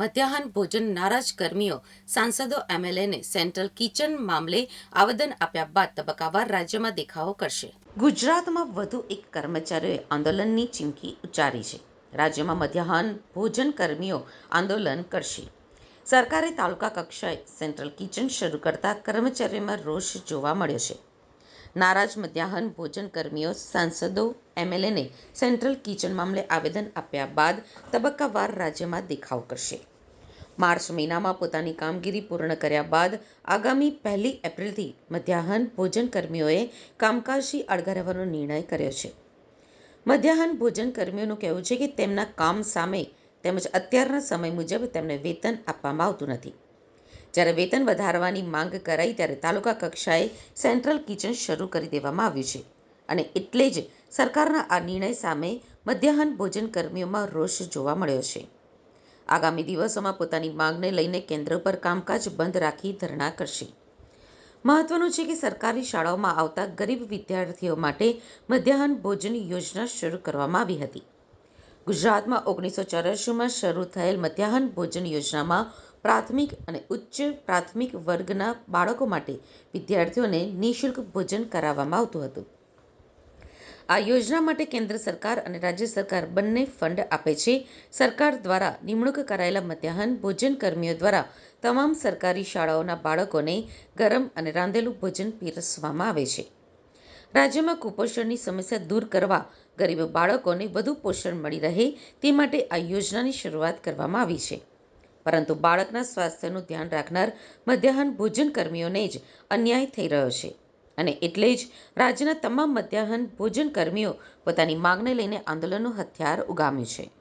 મધ્યાહન ભોજન નારાજ કર્મીઓ, સાંસદો એમએલએને સેન્ટ્રલ કિચન મામલે આવેદન આપ્યા બાદ તબક્કાવાર રાજ્યમાં દેખાવો કરશે. ગુજરાતમાં વધુ એક કર્મચારીઓએ આંદોલનની ચીમકી ઉચ્ચારી છે. રાજ્યમાં મધ્યાહન ભોજન કર્મીઓ આંદોલન કરશે. સરકારે તાલુકા કક્ષાએ સેન્ટ્રલ કિચન શરૂ કરતા કર્મચારીઓમાં રોષ જોવા મળ્યો છે. નારાજ મધ્યાહન ભોજન કર્મીઓ, સાંસદો એમએલએને સેન્ટ્રલ કિચન મામલે આવેદન આપ્યા બાદ તબક્કાવાર રાજ્યમાં દેખાવ કરશે. માર્ચ મહિનામાં પોતાની કામગીરી પૂર્ણ કર્યા બાદ આગામી પહેલી એપ્રિલથી મધ્યાહન ભોજન કર્મીઓએ કામકાજથી અળગા નિર્ણય કર્યો છે. મધ્યાહન ભોજન કર્મીઓનું કહેવું છે કે તેમના કામ સામે તેમજ અત્યારના સમય મુજબ તેમને વેતન આપવામાં આવતું નથી. જ્યારે વેતન વધારવાની માંગ કરાઈ ત્યારે તાલુકા કક્ષાએ સેન્ટ્રલ કિચન શરૂ કરી દેવામાં આવ્યું છે. અને એટલે જ સરકારના આ નિર્ણય સામે મધ્યાહન ભોજન કર્મીઓમાં રોષ જોવા મળ્યો છે. આગામી દિવસોમાં પોતાની માંગને લઈને કેન્દ્ર પર કામકાજ બંધ રાખી ધરણા કરશે. મહત્વનું છે કે સરકારી શાળાઓમાં આવતા ગરીબ વિદ્યાર્થીઓ માટે મધ્યાહન ભોજન યોજના શરૂ કરવામાં આવી હતી. ગુજરાતમાં ઓગણીસો ચોરાસીમાં શરૂ થયેલ મધ્યાહન ભોજન યોજનામાં પ્રાથમિક અને ઉચ્ચ પ્રાથમિક વર્ગના બાળકો માટે વિદ્યાર્થીઓને નિઃશુલ્ક ભોજન કરાવવામાં આવતું હતું. આ યોજના માટે કેન્દ્ર સરકાર અને રાજ્ય સરકાર બંને ફંડ આપે છે. સરકાર દ્વારા નિમણૂક કરાયેલા મધ્યાહન ભોજન કર્મીઓ દ્વારા તમામ સરકારી શાળાઓના બાળકોને ગરમ અને રાંધેલું ભોજન પીરસવામાં આવે છે. રાજ્યમાં કુપોષણની સમસ્યા દૂર કરવા ગરીબ બાળકોને વધુ પોષણ મળી રહે તે માટે આ યોજનાની શરૂઆત કરવામાં આવી છે. પરંતુ બાળકના સ્વાસ્થ્યનું ધ્યાન રાખનાર મધ્યાહન ભોજન કર્મીઓને જ અન્યાય થઈ રહ્યો છે. અને એટલે જ રાજ્યના તમામ મધ્યાહન ભોજન કર્મીઓ પોતાની માંગને લઈને આંદોલનનું હથિયાર ઉગામ્યું છે.